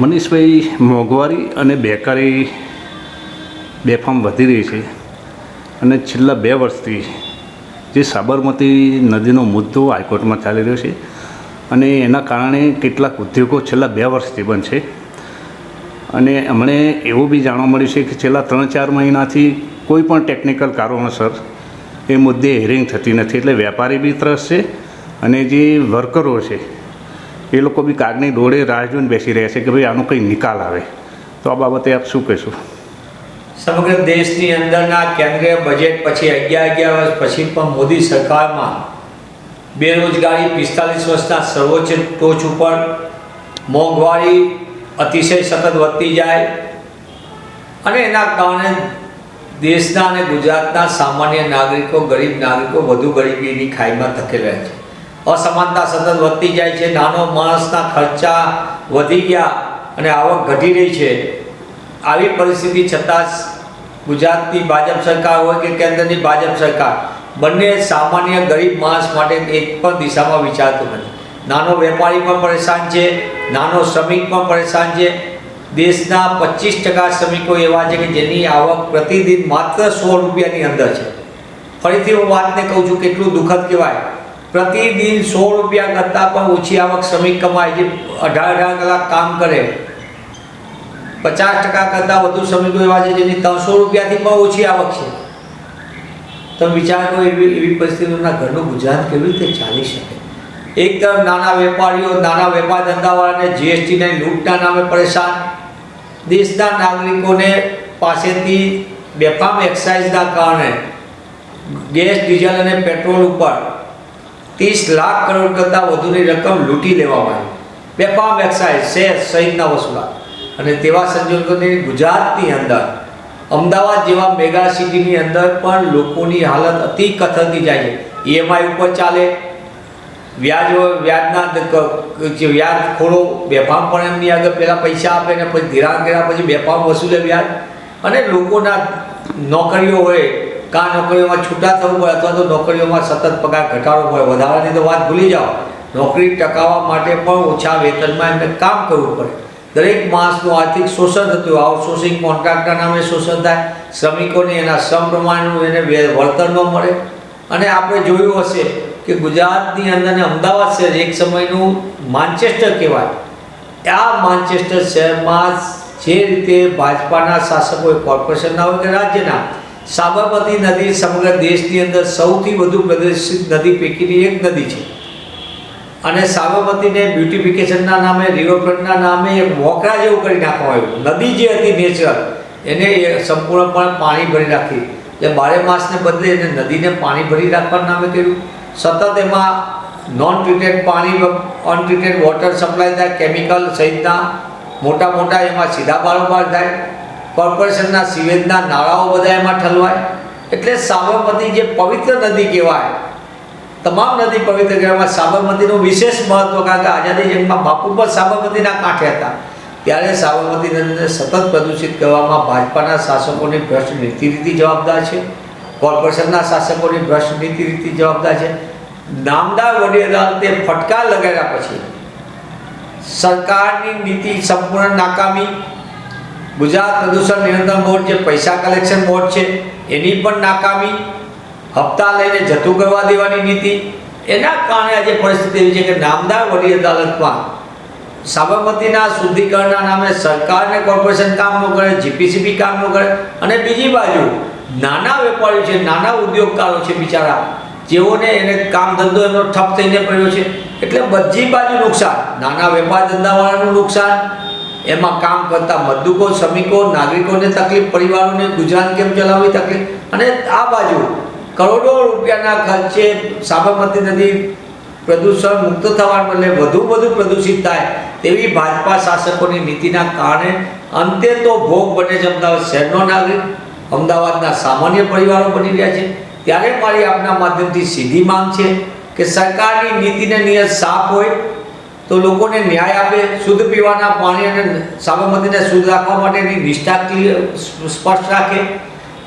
મનીષભાઈ મોંઘવારી અને બેકારી બેફામ વધી રહી છે અને છેલ્લા બે વર્ષથી જે સાબરમતી નદીનો મુદ્દો હાઈકોર્ટમાં ચાલી રહ્યો છે અને એના કારણે કેટલાક ઉદ્યોગો છેલ્લા બે વર્ષથી બંધ છે. અને અમને એવું બી જાણવા મળ્યું છે કે છેલ્લા ત્રણ ચાર મહિનાથી કોઈ પણ ટેકનિકલ કારણોસર એ મુદ્દે હિયરિંગ થતી નથી. એટલે વેપારી બી ત્રસ છે અને જે વર્કરો છે એ લોકો બી કાગની દોડે, રાહ જોઈને બેસી રહ્યા છે કે ભાઈ આનો કંઈ નિકાલ આવે. તો આ બાબતે આપ શું કહેશો? સમગ્ર દેશની અંદરના કેન્દ્રીય બજેટ પછી અગિયાર અગિયાર વર્ષ પછી પણ મોદી સરકારમાં બેરોજગારી પિસ્તાલીસ વર્ષના સર્વોચ્ચ ટોચ ઉપર મોંઘવારી અતિશય સતત વધતી જાય અને એના કારણે દેશના અને ગુજરાતના સામાન્ય નાગરિકો, ગરીબ નાગરિકો, વધુ ગરીબીની ખાઈમાં ધકેલાય છે. અસમાનતા સતત વધતી જાય છે, નાનો માણસના ખર્ચા વધી ગયા અને આવક ઘટી રહી છે. આવી પરિસ્થિતિ છતાં ગુજરાતની ભાજપ સરકાર હોય કે કેન્દ્રની ભાજપ સરકાર, બંને સામાન્ય ગરીબ માણસ માટે એક પણ દિશામાં વિચારતું નથી. નાનો વેપારી પણ પરેશાન છે, નાનો શ્રમિક પણ પરેશાન છે. દેશના પચીસ ટકા શ્રમિકો એવા છે કે જેની આવક પ્રતિદિન માત્ર સો રૂપિયાની અંદર છે. ફરીથી હું વાતને કહું છું, કેટલું દુઃખદ કહેવાય. પ્રતિદિન સો રૂપિયા કરતાં પણ ઓછી આવક શ્રમિક કમાય છે. અઢાર અઢાર કલાક કામ કરે. પચાસ ટકા કરતાં વધુ શ્રમિકો એવા છે જેની ત્રણસો રૂપિયાથી પણ ઓછી આવક છે. તમે વિચાર કરો, એવી એવી પરિસ્થિતિઓના ઘરનું ગુજરાત કેવી રીતે ચાલી શકે? એક તરફ નાના વેપારીઓ, નાના વેપાર ધંધાવાળાને જીએસટીને લૂંટના નામે પરેશાન. દેશના નાગરિકોને પાસેથી બેફામ એક્સાઇઝના કારણે ગેસ ડીઝલ અને પેટ્રોલ ઉપર ત્રીસ લાખ કરોડ કરતાં વધુની રકમ લૂંટી લેવામાં આવી બેફામ એક્સાઇઝ શેર સહિતના વસૂલા. અને તેવા સંજોગોની ગુજરાતની અંદર, અમદાવાદ જેવા મેગા સિટીની અંદર પણ લોકોની હાલત અતિ કથળતી જાય છે. ઈએમઆઈ ઉપર ચાલે, વ્યાજ વ્યાજના જે વ્યાજ વ્યાજખોરો બેફામ પણ એમની આગળ પહેલાં પૈસા આપે ને પછી ધિરાણ કર્યા પછી બેફામ વસૂલે વ્યાજ. અને લોકોના નોકરીઓ હોય કાં નોકરીઓમાં છૂટા થવું પડે અથવા તો નોકરીઓમાં સતત પગાર ઘટાડવો પડે વધારાની તો વાત ભૂલી જાઓ. નોકરી ટકાવવા માટે પણ ઓછા વેતનમાં એમને કામ કરવું પડે. દરેક માણસનું આર્થિક શોષણ થતું હોય આઉટસોર્સિંગ કોન્ટ્રાક્ટના નામે શોષણ થાય, શ્રમિકોને એના શ્રમ પ્રમાણનું એને વળતર ન મળે. અને આપણે જોયું હશે કે ગુજરાતની અંદર ને અમદાવાદ શહેર એક સમયનું માન્ચેસ્ટર કહેવાય. આ માન્ચેસ્ટર શહેરમાં જે રીતે ભાજપાના શાસકોએ કોર્પોરેશનના હોય કે રાજ્યના સાબરમતી નદી સમગ્ર દેશની અંદર સૌથી વધુ પ્રદર્શિત નદી પૈકીની એક નદી છે. અને સાબરમતીને બ્યુટિફિકેશનના નામે, રિવરફ્રન્ટના નામે એક વોકરા જેવું કરી નાખવામાં આવ્યું. નદી જે હતી નેચરલ, એને સંપૂર્ણપણે પાણી ભરી રાખી એટલે બારે માસને બદલે એને નદીને પાણી ભરી રાખવાના નામે કર્યું. સતત એમાં નોન ટ્રીટેડ પાણી અનટ્રીટેડ વોટર સપ્લાય થાય કેમિકલ સહિતના મોટા મોટા એમાં સીધા બારોબાર થાય. કોર્પોરેશનના સિવેજના નાળાઓ બધા એમાં ઠલવાય. એટલે સાબરમતી જે પવિત્ર નદી કહેવાય, તમામ નદી પવિત્ર કહેવામાં સાબરમતીનું વિશેષ મહત્વ કારણ કે આઝાદી જંગમાં બાપુ પણ સાબરમતીના કાંઠે હતા. ત્યારે સાબરમતી નદીને સતત પ્રદૂષિત કરવામાં ભાજપાના શાસકોની ભ્રષ્ટ નીતિ રીતિ જવાબદાર છે. કોર્પોરેશનના શાસકોની ભ્રષ્ટ નીતિ રીતિ જવાબદાર છે. નામદાર વડી અદાલતે ફટકાર લગાવ્યા પછી સરકારની નીતિ સંપૂર્ણ નાકામી ગુજરાત પ્રદૂષણ નિયંત્રણ બોર્ડ જે પૈસા કલેક્શન બોર્ડ છે, એની પણ નાકામી, હપ્તા લઈને જતું કરવા દેવાની નીતિ, એના કારણે આજે પરિસ્થિતિ એવી છે કે નામદાર વડી અદાલતમાં સાબરમતીના શુદ્ધિકરણના નામે સરકારને કોર્પોરેશન કામ ન કરે જીપીસીબી કામ ન કરે, અને બીજી બાજુ નાના વેપારીઓ છે, નાના ઉદ્યોગકારો છે બિચારા, જેઓને એને કામ ધંધો એમનો ઠપ થઈને પડ્યો છે, એટલે બધી બાજુ નુકસાન, નાના વેપાર ધંધાવાળાનું નુકસાન એમાં કામ કરતા મજદૂરો, શ્રમિકો, નાગરિકોને તકલીફ, પરિવારોને ગુજરાન કેમ ચલાવવી તકલીફ? અને આ બાજુ કરોડો રૂપિયાના ખર્ચે સાબરમતી નદી પ્રદૂષણ મુક્ત થવા બદલે વધુ વધુ પ્રદૂષિત થાય તેવી ભાજપા શાસકોની નીતિના કારણે અંતે તો ભોગ બને છે અમદાવાદ શહેરનો નાગરિક. અમદાવાદના સામાન્ય પરિવારો બની રહ્યા છે. ત્યારે મારી આપના માધ્યમથી સીધી માંગ છે કે સરકારની નીતિને નિયત સાફ હોય તો લોકોને ન્યાય આપે, શુદ્ધ પીવાના પાણી અને સાબરમતીને શુદ્ધ રાખવા માટેની નિષ્ઠા સ્પષ્ટ રાખે.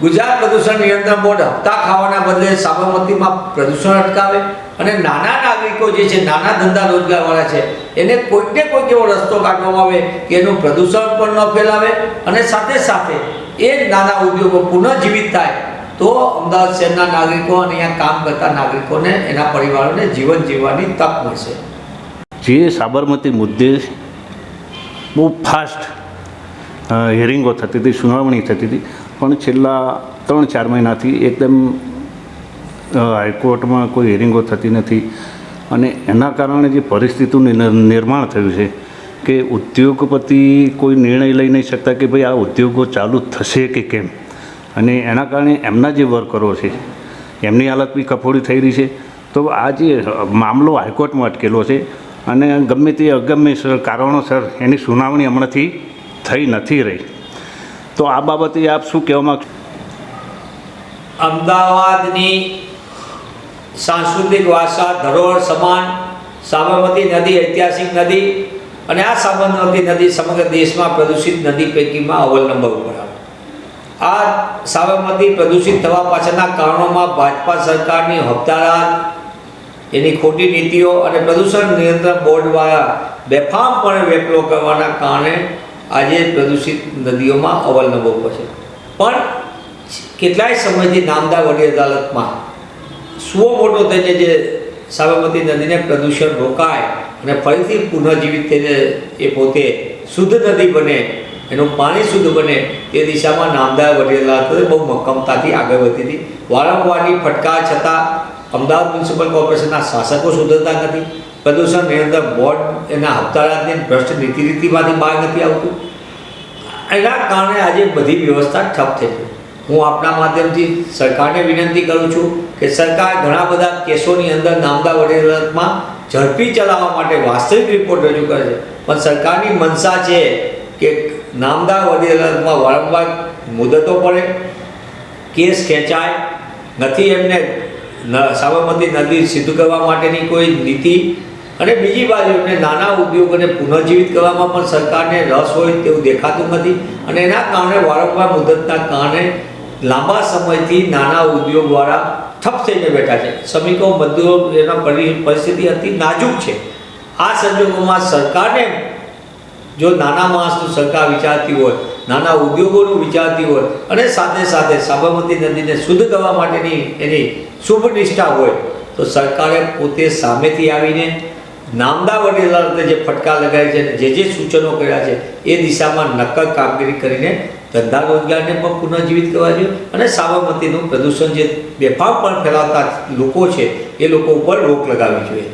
ગુજરાત પ્રદૂષણ નિયંત્રણ બોર્ડ હપ્તા ખાવાના બદલે સાબરમતીમાં પ્રદૂષણ અટકાવે અને નાના નાગરિકો જે છે, નાના ધંધા રોજગારવાળા છે, એને કોઈને કોઈક એવો રસ્તો કાઢવામાં આવે કે એનું પ્રદૂષણ પણ ન ફેલાવે અને સાથે સાથે એ નાના ઉદ્યોગો પુનઃજીવિત થાય, તો અમદાવાદ શહેરના નાગરિકો અને અહીંયા કામ કરતા નાગરિકોને એના પરિવારોને જીવન જીવવાની તક મળશે. જે સાબરમતી મુદ્દે બહુ ફાસ્ટ હિયરિંગો થતી હતી, સુનાવણી થતી હતી, પણ છેલ્લા ત્રણ ચાર મહિનાથી એકદમ હાઈકોર્ટમાં કોઈ હિયરિંગો થતી નથી. અને એના કારણે જે પરિસ્થિતિનું નિર્માણ થયું છે કે ઉદ્યોગપતિ કોઈ નિર્ણય લઈ નહીં શકતા કે ભાઈ આ ઉદ્યોગો ચાલુ થશે કે કેમ? અને એના કારણે એમના જે વર્કરો છે, એમની હાલત બી કફોડી થઈ રહી છે. તો આ જે મામલો હાઈકોર્ટમાં અટકેલો છે અને ગમે તે અગમ્ય કારણોસર એની સુનાવણી હમણાંથી થઈ નથી રહી. તો આ બાબતે આપ શું કહેવા માગશો? અમદાવાદની સાંસ્કૃતિક વારસા ધરોહર સમાન, સાબરમતી નદી ઐતિહાસિક નદી અને આ સાબરમતી નદી સમગ્ર દેશમાં પ્રદૂષિત નદી પૈકીમાં અવ્વલ નંબર ઉપર આ સાબરમતી પ્રદૂષિત થવા પાછળના કારણોમાં ભાજપા સરકારની હપ્તાદાર એની ખોટી નીતિઓ અને પ્રદૂષણ નિયંત્રણ બોર્ડ દ્વારા બેફામપણે વેપલો કરવાના કારણે આજે પ્રદૂષિત નદીઓમાં ઉપર છે. પણ કેટલાય સમયથી નામદાર વડી અદાલતમાં સુઓ મોટો થઈને જે સાબરમતી નદીને પ્રદૂષણ રોકાય અને ફરીથી પુનઃજીવિત થઈને એ પોતે શુદ્ધ નદી બને, એનું પાણી શુદ્ધ બને તે દિશામાં નામદાર વડી અદાલતે બહુ મક્કમતાથી આગળ વધી હતી. વારંવારની ફટકાર છતાં અમદાવાદ મ્યુનિસિપલ કોર્પોરેશનના શાસકો સુધરતા નથી. પ્રદૂષણ નિયંત્રણ બોર્ડ એના હપ્તાળાની ભ્રષ્ટ નીતિ રીતિમાંથી બહાર નથી આવતું. એના કારણે આજે બધી વ્યવસ્થા ઠપ થઈ ગઈ. હું આપણા માધ્યમથી સરકારને વિનંતી કરું છું કે સરકાર ઘણા બધા કેસોની અંદર નામદા વડી અદાલતમાં ઝડપી ચલાવવા માટે વાસ્તવિક રિપોર્ટ રજૂ કરે છે. પણ સરકારની મનસા છે કે નામદા વડી અદાલતમાં વારંવાર મુદતો પડે, કેસ ખેંચાય, નથી એમને સાબરમતી નદી સિદ્ધ કરવા માટેની કોઈ નીતિ? અને બીજી બાજુ, એમને નાના ઉદ્યોગોને પુનઃજીવિત કરવામાં પણ સરકારને રસ હોય તેવું દેખાતું નથી. અને એના કારણે વારંવાર મુદતના કારણે લાંબા સમયથી નાના ઉદ્યોગવાળા ઠપ થઈને બેઠા છે. શ્રમિકો મજદૂરો એના પરિસ્થિતિ અતિ નાજુક છે. આ સંજોગોમાં સરકારને જો નાના માણસનું સરકાર વિચારતી હોય, નાના ઉદ્યોગોનું વિચારતી હોય, અને સાથે સાથે સાબરમતી નદીને શુદ્ધ કરવા માટેની એની શુભ નિષ્ઠા હોય, તો સરકારે પોતે સામેથી આવીને નામદા વડેલા જે ફટકાર લગાવી છે જે જે સૂચનો કર્યા છે, એ દિશામાં નક્કર કામગીરી કરીને ધંધા રોજગારને પણ પુનઃજીવિત કરવા જોઈએ અને સાબરમતીનું પ્રદૂષણ જે બેફામ પણ ફેલાવતા લોકો છે, એ લોકો ઉપર રોક લગાવવી જોઈએ.